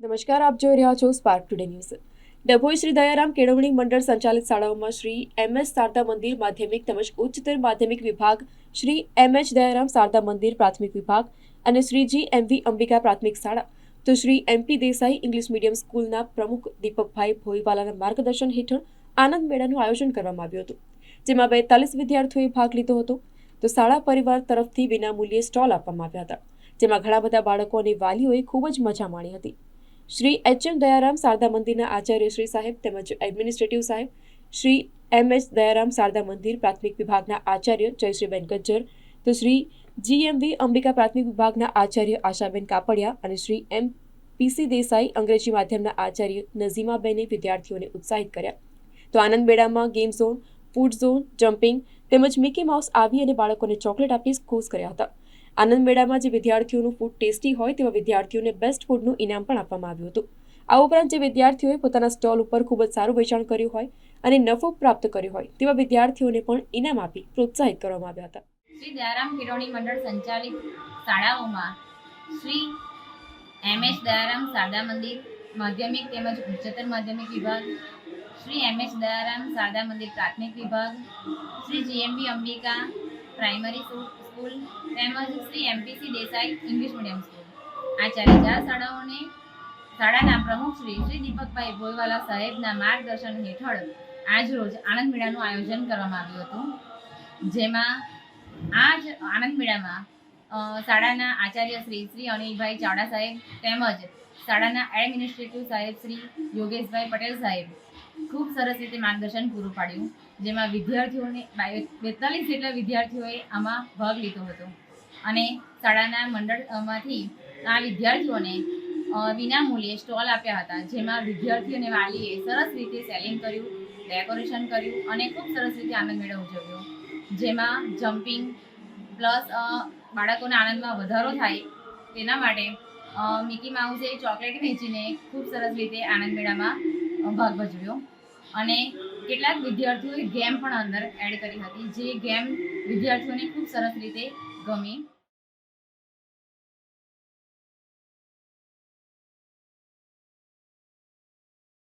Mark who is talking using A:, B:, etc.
A: નમસ્કાર, આપ જોઈ રહ્યા છો spark today news Dabhoi Shri Dayaram Kelavani Mandal સંચાલિત શાળાઓમાં શ્રી એમ એસ શારદા મંદિર માધ્યમિક તેમજ ઉચ્ચતર માધ્યમિક વિભાગ, શ્રી એમ એચ દયારામ શારદા મંદિર પ્રાથમિક વિભાગ અને શ્રી જી એમ વી અંબિકા પ્રાથમિક શાળા. તો Shri MP Desai English medium સ્કૂલના પ્રમુખ દીપકભાઈ ભોઈવાલાના માર્ગદર્શન હેઠળ આનંદ મેળાનું આયોજન કરવામાં આવ્યું હતું, જેમાં બેતાલીસ વિદ્યાર્થીઓએ ભાગ લીધો હતો. તો શાળા પરિવાર તરફથી વિનામૂલ્યે સ્ટોલ આપવામાં આવ્યા હતા, જેમાં ઘણા બધા બાળકો અને વાલીઓએ ખૂબ જ મજા માણી હતી. શ્રી એચ એમ દયારામ શારદા મંદિરના આચાર્ય શ્રી સાહેબ તેમજ એડમિનિસ્ટ્રેટિવ સાહેબ શ્રી એમ એચ દયારામ શારદા મંદિર પ્રાથમિક વિભાગના આચાર્ય જયશ્રીબેન ગજ્જર તો શ્રી જીએમવી અંબિકા પ્રાથમિક વિભાગના આચાર્ય આશાબેન કાપડિયા અને શ્રી એમ પીસી દેસાઈ અંગ્રેજી માધ્યમના આચાર્ય નઝીમાબેને વિદ્યાર્થીઓને ઉત્સાહિત કર્યા. તો આનંદ મેળામાં game zone, food zone, jumping તેમજ મિકી માઉસ આવી અને બાળકોને ચોકલેટ આપી ખુશ કર્યા હતા. આનંદ મેળામાં જે વિદ્યાર્થીઓનું ફૂડ ટેસ્ટી હોય તેવા વિદ્યાર્થીઓને બેસ્ટ ફૂડનું ઇનામ પણ આપવામાં આવ્યું હતું. આ ઉપરાંત જે વિદ્યાર્થીઓએ પોતાના સ્ટોલ ઉપર ખૂબ જ સારું વેચાણ કર્યું હોય અને નફો પ્રાપ્ત કર્યો હોય તેવા વિદ્યાર્થીઓને પણ ઇનામ આપી પ્રોત્સાહિત કરવામાં આવ્યા હતા.
B: શ્રી દયારામ કિરોણી મંડળ સંચાલિત શાળાઓમાં શ્રી એમ એસ દયારામ શારદા મંદિર, માધ્યમિક તેમજ ઉચ્ચતર માધ્યમિક વિભાગ, શ્રી એમ એસ દયારામ શારદા મંદિર પ્રાથમિક વિભાગ, Shri GMB Ambika primary school- school તેમજ Shri MPC Desai English medium school આ ચારે શાળાઓને શાળાના પ્રમુખ શ્રી શ્રી દીપકભાઈ ભોયવાલા સાહેબના માર્ગદર્શન હેઠળ આજરોજ આનંદ મેળાનું આયોજન કરવામાં આવ્યું હતું. જેમાં આ જ આનંદ મેળામાં શાળાના આચાર્ય શ્રી શ્રી અનિલભાઈ ચાવડા સાહેબ તેમજ શાળાના એડમિનિસ્ટ્રેટિવ સાહેબ શ્રી યોગેશભાઈ પટેલ સાહેબ ખૂબ સરસ રીતે માર્ગદર્શન પૂરું પાડ્યું. જેમાં વિદ્યાર્થીઓને બેતાલીસ જેટલા વિદ્યાર્થીઓએ આમાં ભાગ લીધો હતો. અને શાળાના મંડળમાંથી આ વિદ્યાર્થીઓને વિનામૂલ્યે સ્ટોલ આપ્યા હતા, જેમાં વિદ્યાર્થી અને વાલીએ સરસ રીતે સેલિંગ કર્યું, ડેકોરેશન કર્યું અને ખૂબ સરસ રીતે આનંદ મેળો ઉજવ્યો. જેમાં જમ્પિંગ પ્લસ બાળકોના આનંદમાં વધારો થાય તેના માટે મિકી માઉસે ચોકલેટ વેચીને ખૂબ સરસ રીતે આનંદ મેળામાં ભાગ ભજવ્યો. અને કેટલાક વિદ્યાર્થીઓએ ગેમ પણ અંદર એડ કરી હતી, જે ગેમ વિદ્યાર્થીઓને ખૂબ સરસ રીતે ગમી.